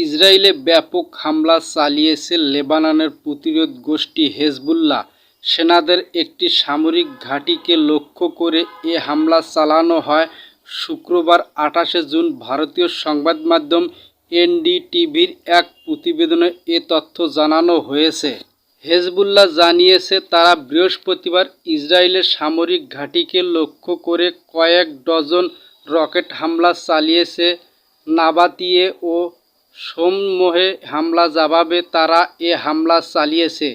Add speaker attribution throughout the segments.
Speaker 1: ইসরায়েলে ব্যাপক হামলা চালিয়েছে লেবাননের প্রতিরোধ গোষ্ঠী হেজবুল্লাহ। সেনাদের একটি সামরিক ঘাঁটিকে লক্ষ্য করে এ হামলা চালানো হয় শুক্রবার আঠাশে জুন। ভারতীয় সংবাদমাধ্যম এনডিটিভির এক প্রতিবেদনে এ তথ্য জানানো হয়েছে। হেজবুল্লাহ জানিয়েছে, তারা বৃহস্পতিবার ইসরায়েলের সামরিক ঘাঁটিকে লক্ষ্য করে কয়েক ডজন রকেট হামলা চালিয়েছে, নাবাতিয়ে ও সোমমোহে হামলা জবাবে তারা এ হামলা চালিয়েছে।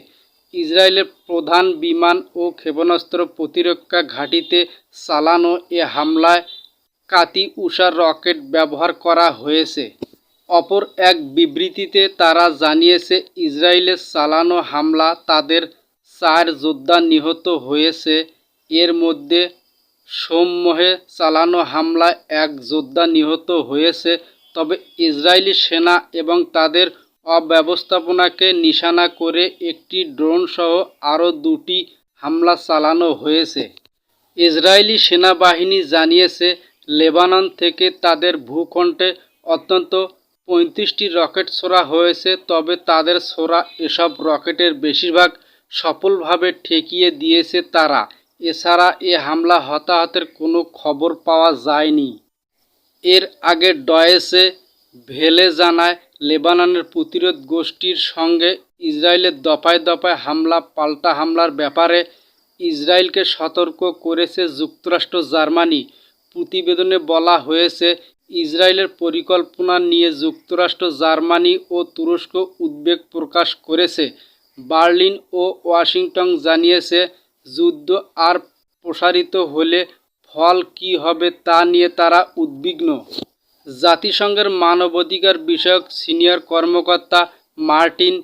Speaker 1: ইসরায়েলের প্রধান বিমান ও ক্ষেপণাস্ত্র প্রতিরক্ষা ঘাঁটিতে চালানো এ হামলায় কাতি উষার রকেট ব্যবহার করা হয়েছে। অপর এক বিবৃতিতে তারা জানিয়েছে ইসরায়েলের চালানো হামলা তাদের চার যোদ্ধা নিহত হয়েছে। এর মধ্যে সোমমোহে চালানো হামলায় এক যোদ্ধা নিহত হয়েছে। তবে ইসরায়েলি সেনা এবং তাদের অব্যবস্থাপনাকে নিশানা করে একটি ড্রোনসহ আরও দুটি হামলা চালানো হয়েছে। ইসরায়েলি সেনাবাহিনী জানিয়েছে, লেবানন থেকে তাদের ভূখণ্ডে অত্যন্ত পঁয়ত্রিশটি রকেট ছোড়া হয়েছে, তবে তাদের ছোড়া এসব রকেটের বেশিরভাগ সফলভাবে ঠেকিয়ে দিয়েছে তারা। এছাড়া এ হামলা হতাহতের কোনো খবর পাওয়া যায়নি। এর আগে ডয়েসে ভেলে জানায় লেবাননের প্রতিরোধ গোষ্ঠীর সঙ্গে ইসরায়েলের দফায় দফায় হামলা, পাল্টা হামলার ব্যাপারে ইসরায়েলকে সতর্ক করেছে যুক্তরাষ্ট্র, জার্মানি। প্রতিবেদনে বলা হয়েছে, ইসরায়েলের পরিকল্পনা নিয়ে যুক্তরাষ্ট্র, জার্মানি ও তুরস্ক উদ্বেগ প্রকাশ করেছে। বার্লিন ও ওয়াশিংটন জানিয়েছে, যুদ্ধ আর প্রসারিত হলে ফল কী হবে তা নিয়ে তারা উদ্বিগ্ন। জাতিসংঘের মানবাধিকার বিষয়ক সিনিয়র কর্মকর্তা মার্টিন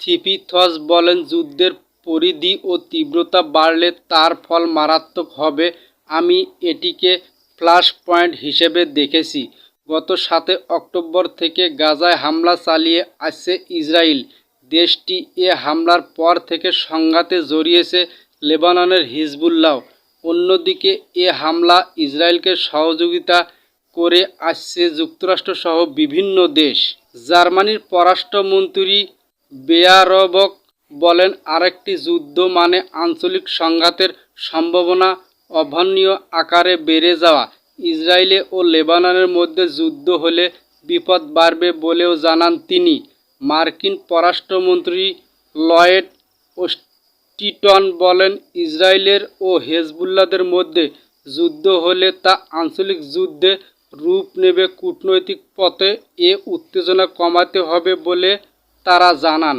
Speaker 1: থিপিথস বলেন, যুদ্ধের পরিধি ও তীব্রতা বাড়লে তার ফল মারাত্মক হবে। আমি এটিকে ফ্লাশ পয়েন্ট হিসেবে দেখেছি। গত সাতে অক্টোবর থেকে গাজায় হামলা চালিয়ে আসছে ইসরায়েল। দেশটি এ হামলার পর থেকে সংঘাতে জড়িয়েছে লেবাননের হিজবুল্লাহ। অন্যদিকে এ হামলা ইসরায়েলকে সহযোগিতা করে আসছে যুক্তরাষ্ট্রসহ বিভিন্ন দেশ। জার্মানির পররাষ্ট্রমন্ত্রী বেয়ারবক বলেন, আরেকটি যুদ্ধ মানে আঞ্চলিক সংঘাতের সম্ভাবনা অভাবনীয় আকারে বেড়ে যাওয়া। ইসরায়েলে ও লেবাননের মধ্যে যুদ্ধ হলে বিপদ বাড়বে বলেও জানান তিনি। মার্কিন পররাষ্ট্রমন্ত্রী লয়েড ওস্টিটন বলেন, ইসরায়েলের ও হেজবুল্লাদের মধ্যে যুদ্ধ হলে তা আঞ্চলিক যুদ্ধে রূপ নেবে কূটনৈতিক পথে। এ উত্তেজনা কমাতে হবে বলে তারা জানান।